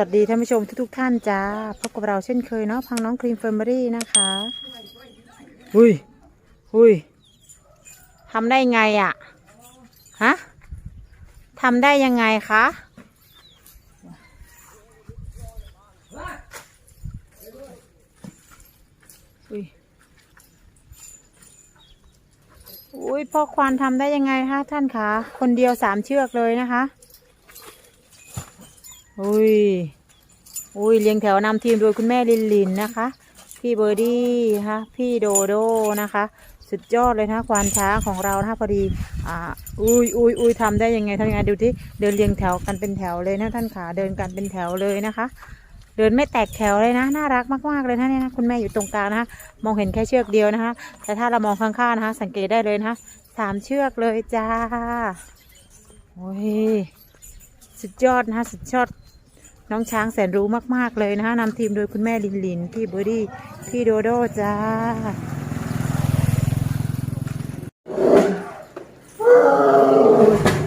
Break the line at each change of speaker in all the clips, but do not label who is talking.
วัสดีท่านผู้ชมทุกๆท่านจ้าพบกับเราเช่นเคยเนาะพังน้องครีมเฟอร์มารี่นะคะอุ้ยอุ้ยทำได้ไงอะ่ะฮะทำได้ยังไงคะอุ้ยอุ้ยพ่อควานทำได้ยังไงคะท่านคะคนเดียวสามเชือกเลยนะคะ อุ้ย อุ้ยเรียงแถวนำทีมโดยคุณแม่ลินลินนะคะ พี่เบอร์ดี้นะคะพี่โดโดนะคะ สุดยอดเลยนะควานช้างของเรานะพอดี อ่า อุ้ยอุ้ยอุ้ยทำได้ยังไงทำยังไงดูที่เดินเรียงแถวกันเป็นแถวเลยนะท่านขาเดินกันเป็นแถวเลยนะคะ เดินไม่แตกแถวเลยนะน่ารักมากๆเลยนะเนี่ยนะคุณแม่อยู่ตรงกลางนะคะมองเห็นแค่เชือกเดียวนะคะ แต่ถ้าเรามองข้างๆนะคะ สังเกตได้เลยนะคะสามเชือกเลยจ้าโอ้ยสุดยอดนะสุดยอด น้องช้างแสนรู้มาก ๆ เลยนะคะนำทีมโดยคุณแม่ลินลิน พี่เบอร์ดี้ พี่โดโดจ้า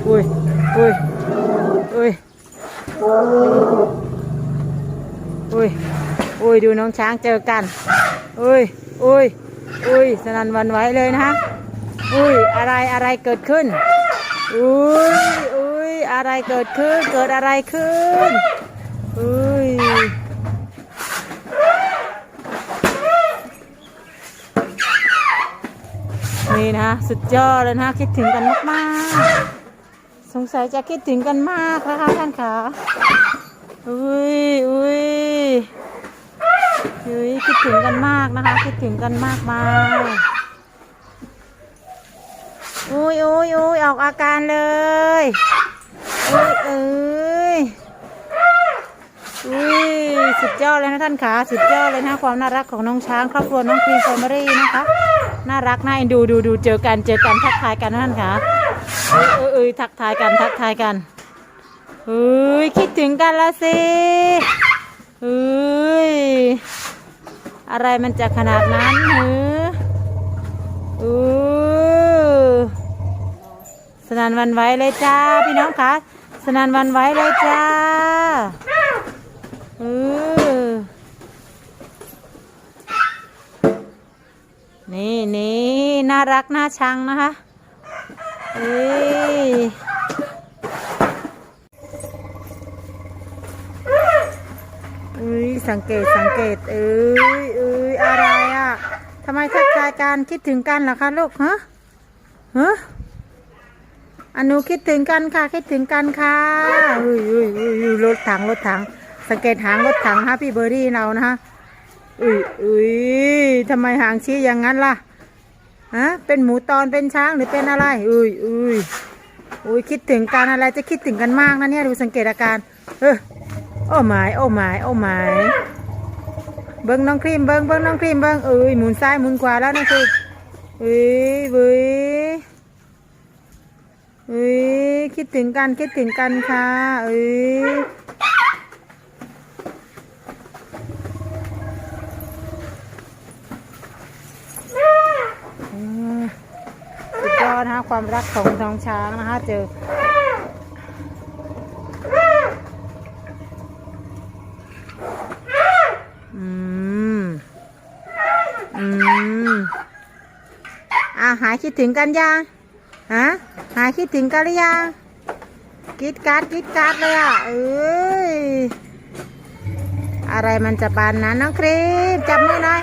อุ้ย อุ้ย อุ้ย อุ้ย อุ้ย ดูน้องช้างเจอกัน อุ้ย อุ้ย อุ้ย สนันวันไหวเลยนะคะอุ้ย อะไร อะไรเกิดขึ้น อุ้ย อุ้ย อะไรเกิดขึ้น เกิดอะไรขึ้น้ยนี่นะสุดยอดเลยนะคิดถึงกันมากๆ สงสัยจะคิดถึงกันมากนะคะท่านขาอุ้ยอุ้ยอุ้ยคิดถึงกันมากนะคะ คิดถึงกันมากมายอุ้ยอุ้ยอุ้ยออกอาการเลยอุ้ยเอ้ย อุ้ยสุดยอดเลยนะท่านขาสุดยอดเลยนะความน่ารักของน้องช้าง ครอบครัวน้องครีมแฟมิลี่นะคะน่ารักน่าเอ็นดูดูดูเจอกันเจอกันทักทายกันนะท่านขาเอ้ยเอ้ยเอ้ยทักทายกันทักทายกันเฮ้ยคิดถึงกันละสิเฮ้ยอะไรมันจะขนาดนั้นหืออือสนานวันไหวเลยจ้าพี่น้องคะสนานวันไหวเลยจ้า เออ นี่นี่น่ารัก น่าชังนะคะเอ้ยเอ้ยสังเกตสังเกต เอ้ยเอ้ยอะไรอะทำไมทักทายกันคิดถึงกันเหรอคะลูกฮะฮะอนหนูคิดถึงกันค่ะ คิดถึงกันค่ะอุ้ยอุ้ยเอ้ยรถถังรถถัง สังเกตหางรถถังฮะพี่เบอร์ดี้เรานะฮะอุ้ยอุ้ยทำไมหางชี้อย่างนั้นล่ะฮะเป็นหมูตอนเป็นช้างหรือเป็นอะไรอุ้ยอุ้ยอุ้ยคิดถึงกันอะไรจะคิดถึงกันมากนะเนี่ยดูสังเกตอาการ เออโอ้หมายโอ้หมายโอ้หมายเบิ้งน้องครีมเบิ้งเบิ้งน้องครีมเบิ้งเอ้ยหมุนซ้ายหมุนขวาแล้วนะคือเอ้ยเว้ยเอ้ยคิดถึงกันคิดถึงกันค่ะเอ้ย อืมสุดยอด นะฮะความรักของน้องช้างนะฮะเจออืมอืมอะหายคิดถึงกันยังฮะหายคิดถึงกันหรือยังกรีดการ์ดกรีดการ์ดเลยอะเอ้ยอะไรมันจะปานนั้นน้องครีมจับมือหน่อย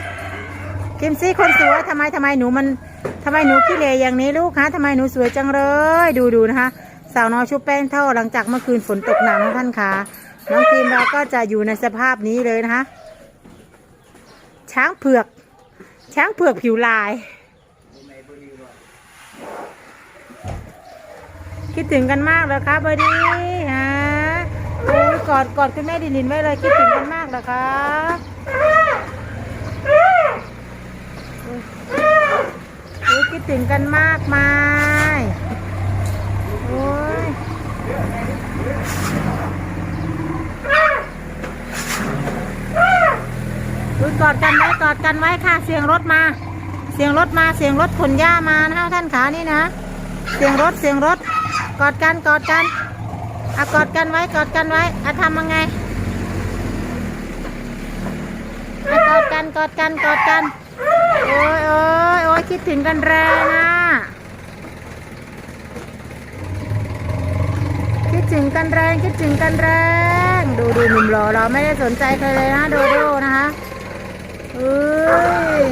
คิมซี่คนสวยทำไมทำไมหนูมัน ทำไมหนูขี้เหร่อย่างนี้ลูกคะทำไมหนูสวยจังเลย ดูดูนะคะ สาวน้อยชุบแป้งเท่าหลังจากเมื่อคืนฝนตกหนักนะท่านคะน้องคีมเราก็จะอยู่ในสภาพนี้เลยนะคะ ช้างเผือก ช้างเผือกผิวลาย คิดถึงกันมากเลยครับบอดี้ฮะกอดกอดคุณแม่ดิลินไว้เลยคิดถึงกันมากเหรอคะ โอ้ย คิดถึงกันมากมายโอ้ยอุ๊ยกอดกันไว้กอดกันไว้ค่ะ เสียงรถมา เสียงรถมาเสียงรถขนหญ้ามานะคะท่านขานี่นะ เสียงรถเสียงรถกอดกันกอดกันอะกอดกันไว้กอดกันไว้อะทำยังไงอะกอดกันกอดกันกอดกัน โอ้ยโอ้ยโอ้ยคิดถึงกันแรงอะ คิดถึงกันแรงคิดถึงกันแรง ดูดูหนุ่มหล่อเราไม่ได้สนใจใครเลยนะโดโดนะคะเอ้ย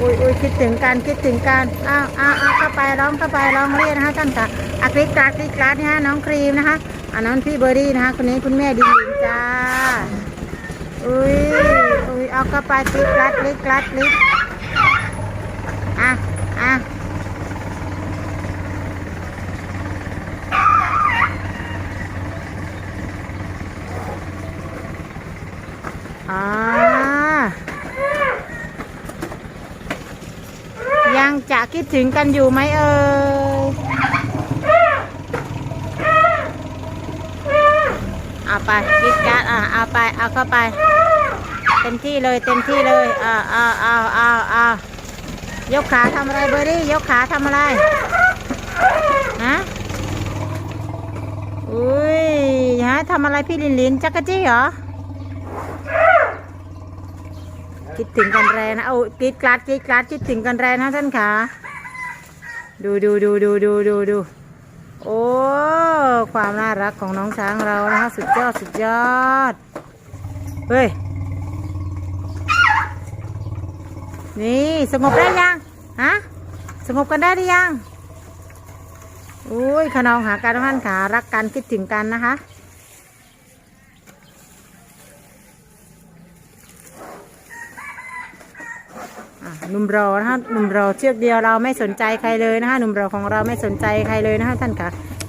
อุ้ยอุ้ยคิดถึงกันคิดถึงกันอ้าวอ้าวอ้าวเข้าไปร้องเข้าไปร้องเรียนนะคะท่านค่ะอักลิกกลากลิกกลาดนี่ฮะน้องครีมนะคะอันนั้นพี่เบอร์ดี้นะคะคนนี้คุณแม่ดินจ้าอุ้ยอุ้ ยเอาเข้าไปคลิกกลาดลิกกลาดลิกอะอะอ่ายังจะคิดถึงกันอยู่ไหมเอ่ยเอาไปคิดการดอะเอาไป เอาเข้าไป ต็มที่เลยเต็มที่เลยอ่าอ่าอ่าอ่าอ่ายกขาทำอะไรเบอร์ดี้ยกขาทำอะไรฮะอุ้ยฮะทำอะไรพี่ลินลินจักรจี้เหรอคิดถึงกันแรงนะเอากรีดกราดกรีดกราดคิดถึงกันแรงนะท่านขาดูดูดูดูดูดูดูโอ้ความน่ารักของน้องช้างเรานะคะสุดยอดสุดยอดเฮ้ย นี่สงบได้ยังฮะสงบกันได้หรือยังอุ้ยขนองหากันท่านขารักกันคิดถึงกันนะคะอะหนุ่มรอนะคะหนุ่มรอเชือกเดียวเราไม่สนใจใครเลยนะคะหนุ่มรอของเราไม่สนใจใครเลยนะคะท่านค่ะ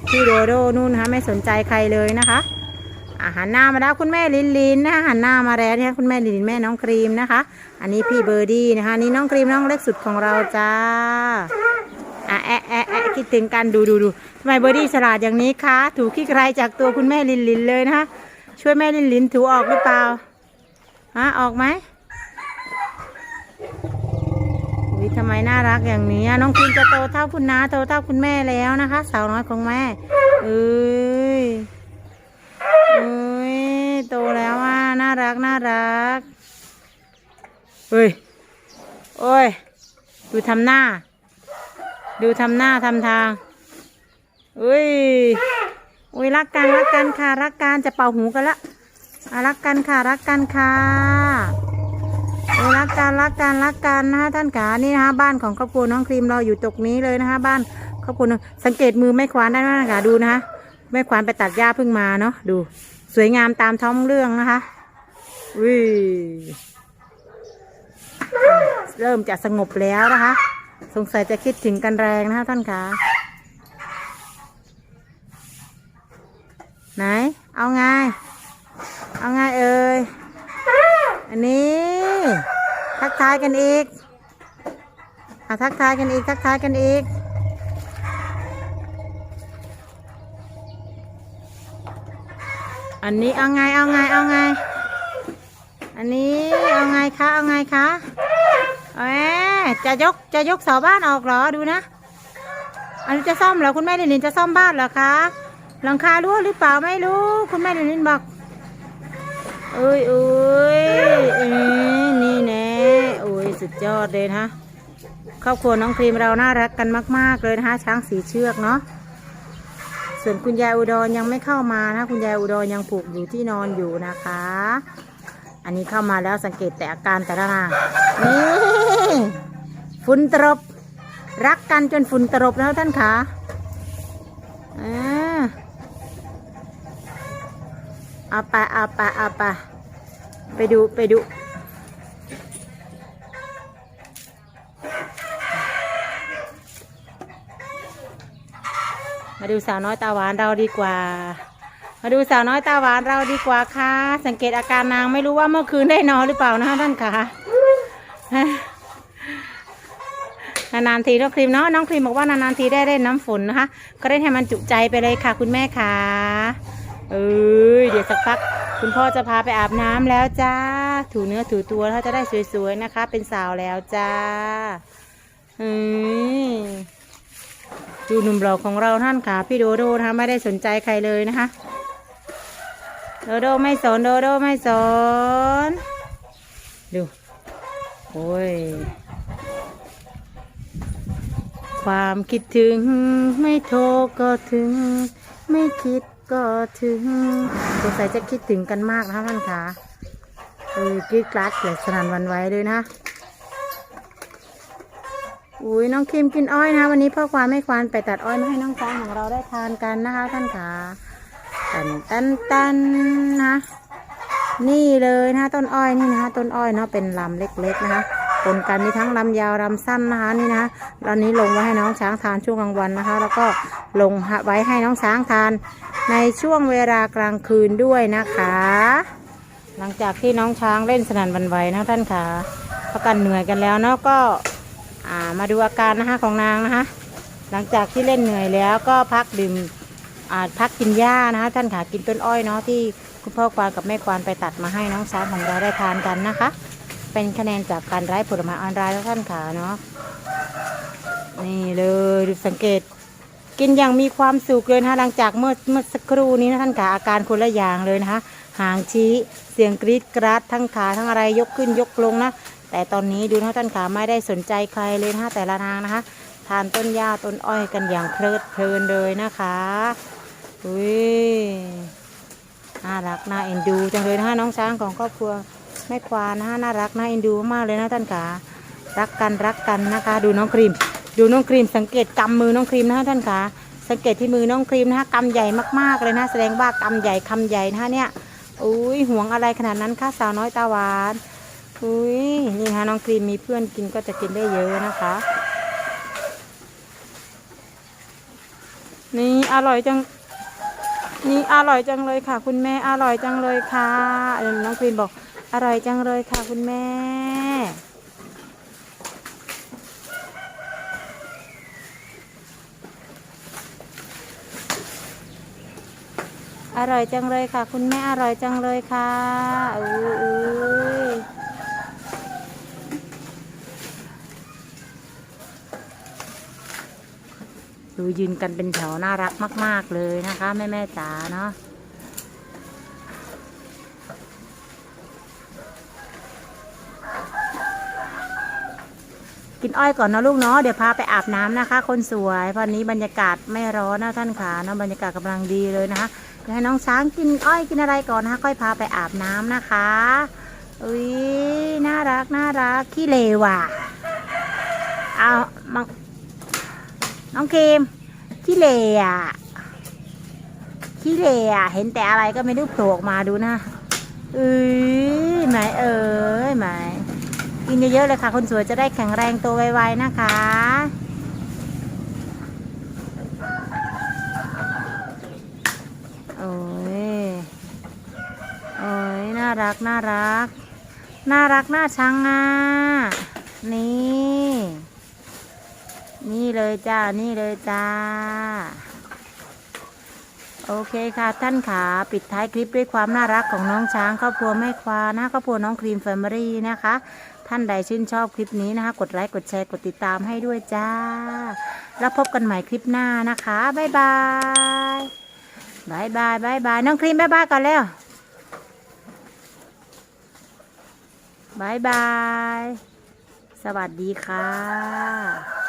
พี่โดโดนู่นนะคะไม่สนใจใครเลยนะคะ อาหันหน้ามาแล้วคุณแม่ลินลินนะคะหันหน้ามาแล้วเนี่ยคุณแม่ลินลินแม่น้องครีมนะคะ อันนี้พี่เบอร์ดี้นะคะนี่น้องครีมน้องเล็กสุดของเราจ้าอะแอะแอะแอะคิดถึงกันดูดูดูทำไมเบอร์ดี้ฉลาดอย่างนี้คะถูขี้ใครจากตัวคุณแม่ลินลินเลยนะคะช่วยแม่ลินลินถูออกหรือเปล่าฮะออกไหมอุ๊ยทำไมน่ารักอย่างนี้น้องคินจะโตเท่าคุณน้าโตเท่าคุณแม่แล้วนะคะ สาวน้อยของแม่เอ้ย โตแล้วอะน่ารักน่ารักเฮ้ยโอ้ย ดูทำหน้า ดูทำหน้าทำทางอุ้ยอุ้ยรักกันรักกันค่ะรักกันจะเป่าหูกันละอะรักกันค่ะรักกันค่ะเออรักกันรักกันรักกันนะคะท่านขานี่นะคะบ้านของครอบครัวน้องครีมเราอยู่ตรงนี้เลยนะคะ บ้านครอบครัวสังเกตมือแม่ควานได้ไหมคะดูนะคะแม่ควานไปตัดหญ้าเพิ่งมาเนาะดู สวยงามตามท้องเรื่องนะคะวิเริ่มจะสงบแล้วนะคะ สงสัยจะคิดถึงกันแรงนะคะท่านขาไหน เอาไง เอาไงเอ่ย อันนี้ ทักทายกันอีกอะทักทายกันอีก ทักทายกันอีก อันนี้เอาไงเอาไงเอาไง อันนี้เอาไงคะเอาไงคะเอ๊ะจะยกจะยกเสาบ้านออกเหรอดูนะ อันนี้จะซ่อมเหรอคุณแม่เดนินจะซ่อมบ้านเหรอคะหลังคารั่วหรือเปล่าไม่รู้ คุณแม่เดนินบอกเอ้ยเอ้ยเอ้ยนี่แน่โอ้ยสุดยอดเลยนะครอบครัวน้องครีมเราน่ารักกันมาก ๆ เลยนะคะช้างสีเชือกเนาะ ส่วนคุณยายอุดรยังไม่เข้ามานะ คุณยายอุดรยังผูกอยู่ที่นอนอยู่นะคะ อันนี้เข้ามาแล้วสังเกตแต่อาการแต่ละนานี่ฝุ่นตรบรักกันจนฝุ่นตรบแล้วท่านขาอ่าเอาไปเอาไปเอาไปไปดูไปดู ดูสาวน้อยตาหวานเราดีกว่า มาดูสาวน้อยตาหวานเราดีกว่าค่ะ สังเกตอาการนางไม่รู้ว่าเมื่อคืนได้นอนหรือเปล่านะท่านคะนานๆทีน้องครีมเนาะน้องครีมบอกว่านานๆทีได้เล่นน้ำฝนนะคะ ก็ได้ให้มันจุใจไปเลยค่ะ คุณแม่ค่ะเอ้ยเดี๋ยวสักพักคุณพ่อจะพาไปอาบน้ำแล้วจ้า ถูเนื้อถูตัวถ้าจะได้สวยๆนะคะ เป็นสาวแล้วจ้าเอ้ย ดูหนุ่มหล่อของเราท่านค่ะพี่โดโดนะคะไม่ได้สนใจใครเลยนะคะ โดโดไม่สนโดโดไม่สนดูโอ้ยความคิดถึง ไม่โทรก็ถึง ไม่คิดก็ถึงสงสัยจะคิดถึงกันมากนะท่านคะเออกรีดกราดเลยสนั่นวันไหวเลยนะ อุ้ยน้องคิมกินอ้อยนะวันนี้พ่อควานไม่ควานไปตัดอ้อยมาให้น้องช้างของเราได้ทานกันนะคะท่านขาตันตันตันนะ นี่เลยนะต้นอ้อยนี่นะต้นอ้อยเนาะเป็นลำเล็กๆนะคะปนกันมีทั้งลำยาวลำสั้นนะคะนี่นะตอนนี้ลงไว้ให้น้องช้างทานช่วงกลางวันนะคะ แล้วก็ลงไว้ให้น้องช้างทานในช่วงเวลากลางคืนด้วยนะคะ หลังจากที่น้องช้างเล่นสนันหวันไหวนะท่านขาพักกันเหนื่อยกันแล้วเนาะก็ อ่ามาดูอาการนะคะของนางนะคะ หลังจากที่เล่นเหนื่อยแล้วก็พักดื่มอ่าพักกินหญ้านะคะท่านขากินต้นอ้อยเนาะที่คุณพ่อควานกับแม่ควานไปตัดมาให้น้องช้างของเราได้ทานกันนะคะ เป็นคะแนนจากการไร้ผลไม้ออนไลน์แล้วท่านขาเนาะนี่เลยดูสังเกตกินอย่างมีความสุขเลยนะคะหลังจากเมื่อเมื่อสักครู่นี้นะท่านขาอาการคนละอย่างเลยนะคะหางชี้เสียงกรีดกราดทั้งขาทั้งอะไรยกขึ้นยกลงนะ แต่ตอนนี้ดูนะท่านขาไม่ได้สนใจใครเลยนะคะแต่ละนางนะคะ ทานต้นหญ้าต้นอ้อยกันอย่างเพลิดเพลินเลยนะคะอุ้ยน่ารักน่าเอ็นดูจังเลยนะคะน้องช้างของครอบครัวแม่ควานนะคะน่ารักน่าเอ็นดูมากเลยนะท่านขารักกันรักกันนะคะ ดูน้องครีม ดูน้องครีมสังเกตกำมือน้องครีมนะคะท่านขาสังเกตที่มือน้องครีมนะคะกำใหญ่มากๆเลยนะแสดงว่ากำใหญ่คำใหญ่นะคะเนี่ยอุ้ยห่วงอะไรขนาดนั้นคะสาวน้อยตาหวาน อุ้ยนี่ฮะน้องครีมมีเพื่อนกินก็จะกินได้เยอะนะคะ นี่อร่อยจัง นี่อร่อยจังเลยค่ะ คุณแม่อร่อยจังเลยค่ะน้องครีมบอก อร่อยจังเลยค่ะ คุณแม่อร่อยจังเลยค่ะ คุณแม่อร่อยจังเลยค่ะอุ้ยอุ้ย ดูยืนกันเป็นแถวน่ารักมาก ๆ เลยนะคะแม่แม่จ๋าเนาะกินอ้อยก่อนนะลูกเนาะเดี๋ยวพาไปอาบน้ำนะคะ คนสวยเพราะนี้บรรยากาศไม่ร้อนนะท่านขาเนาะบรรยากาศกำลังดีเลยนะคะเดี๋ยวให้น้องช้างกินอ้อยกินอะไรก่อนนะคะ ค่อยพาไปอาบน้ำนะคะอุ้ยน่ารักน่ารักขี้เลวอะเอามา น้องเกมขี้เลอะขี้เลอะเห็นแต่อะไรก็ไม่รู้โผล่ออกมาดูนะเอ้ยไหมเอ้ยไหมกินเยอะๆเลยค่ะ คนสวยจะได้แข็งแรงตัวไวๆนะคะโอ้ยโอ้ยน่ารักน่ารัก น่ารักน่าชังอะนี่ นี่เลยจ้า นี่เลยจ้า โอเคค่ะท่านขาปิดท้ายคลิปด้วยความน่ารักของน้องช้างครอบครัวแม่ควานะครอบครัวน้องครีมแฟมิลี่นะคะ ท่านใดชื่นชอบคลิปนี้นะคะ กดไลค์กดแชร์กดติดตามให้ด้วยจ้า แล้วพบกันใหม่คลิปหน้านะคะบ๊ายบายบายบายบายบายน้องครีมบายบายก่อนแล้วบายบาย สวัสดีค่ะ